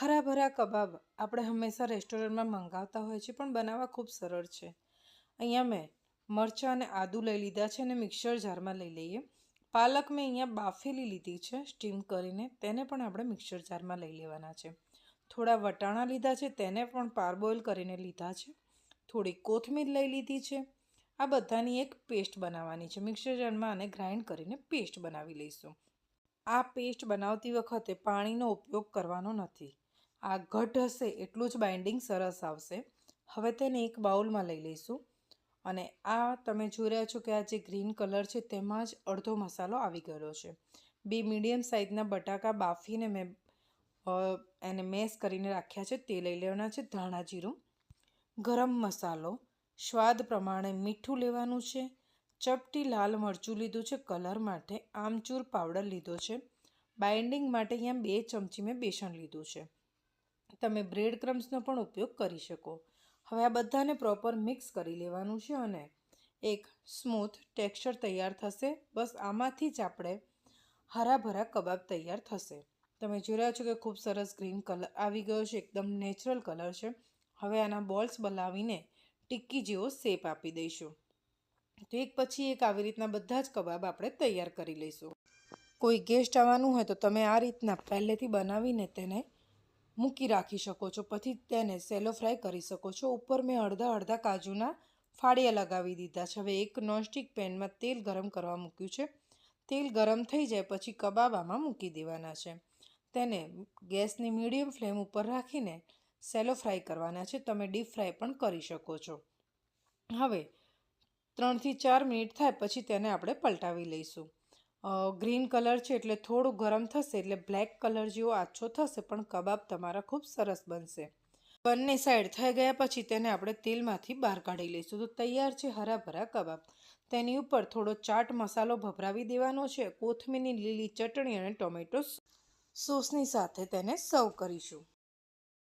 હરાભરા કબાબ આપણે હંમેશા રેસ્ટોરન્ટમાં મંગાવતા હોય છે, પણ બનાવવા ખૂબ સરળ છે. અહીંયા મેં મરચાં અને આદું લઈ લીધા છે અને મિક્સર જારમાં લઈ લઈએ. પાલક મેં અહીંયા બાફેલી લીધી છે, સ્ટીમ કરીને. તેને પણ આપણે મિક્સર જારમાં લઈ લેવાના છે. થોડા વટાણા લીધા છે, તેને પણ પારબોઇલ કરીને લીધા છે. થોડી કોથમીર લઈ લીધી છે. આ બધાની એક પેસ્ટ બનાવવાની છે. મિક્સર જારમાં આને ગ્રાઇન્ડ કરીને પેસ્ટ બનાવી લઈશું. આ પેસ્ટ બનાવતી વખતે પાણીનો ઉપયોગ કરવાનો નથી. આ ઘટ હશે એટલું જ બાઇન્ડિંગ સરસ આવશે. હવે તેને એક બાઉલમાં લઈ લઈશું. અને આ તમે જોઈ રહ્યા છો કે આ જે ગ્રીન કલર છે તેમાં જ અડધો મસાલો આવી ગયો છે. બે મીડિયમ સાઇઝના બટાકા બાફીને મેં એને મેસ કરીને રાખ્યા છે. તે લઈ લેવાના છે ધાણા જીરું. ગરમ મસાલો. સ્વાદ પ્રમાણે મીઠું લેવાનું છે. ચપટી લાલ મરચું લીધું છે કલર માટે, આમચૂર પાવડર લીધો છે. બાઇન્ડિંગ માટે અહીંયા બે ચમચી મેં બેસન લીધું છે. તમે બ્રેડ ક્રમ્સનો પણ ઉપયોગ કરી શકો. હવે આ બધાને પ્રોપર મિક્સ કરી લેવાનું છે અને એક સ્મૂથ ટેક્સચર તૈયાર થશે. બસ આમાંથી જ આપણે હરાભરા કબાબ તૈયાર થશે. તમે જોઈ રહ્યા છો કે ખૂબ સરસ ગ્રીન કલર આવી ગયો છે, એકદમ નેચરલ કલર છે. હવે આના બોલ્સ બનાવીને ટિક્કી જેવો શેપ આપી દઈશું. તો એક પછી એક આવી રીતના બધા જ કબાબ આપણે તૈયાર કરી લઈશું. કોઈ ગેસ્ટ આવવાનું હોય તો તમે આ રીતના પહેલેથી બનાવીને તેને મૂકી રાખી શકો છો. પછી તેને સેલો ફ્રાય કરી શકો છો. ઉપર મેં અડધા અડધા કાજુના ફાળિયા લગાવી દીધા છે. હવે એક નોનસ્ટિક પેનમાં તેલ ગરમ કરવા મૂક્યું છે. તેલ ગરમ થઈ જાય પછી કબાબ આમાં મૂકી દેવાના છે. તેને ગેસની મીડિયમ ફ્લેમ ઉપર રાખીને સેલો ફ્રાય કરવાના છે. તમે ડીપ ફ્રાય પણ કરી શકો છો. હવે ત્રણથી ચાર મિનિટ થાય પછી તેને આપણે પલટાવી લઈશું. ગ્રીન કલર છે એટલે થોડું ગરમ થશે એટલે બ્લેક કલર જેવો આછો થશે, પણ કબાબ તમારા ખૂબ સરસ બનશે. બંને સાઈડ થઈ ગયા પછી તેને આપણે તેલમાંથી બહાર કાઢી લઈશું. તો તૈયાર છે હરાભરા કબાબ. તેની ઉપર થોડો ચાટ મસાલો ભભરાવી દેવાનો છે. કોથમીરની લીલી ચટણી અને ટોમેટો સોસની સાથે તેને સર્વ કરીશું.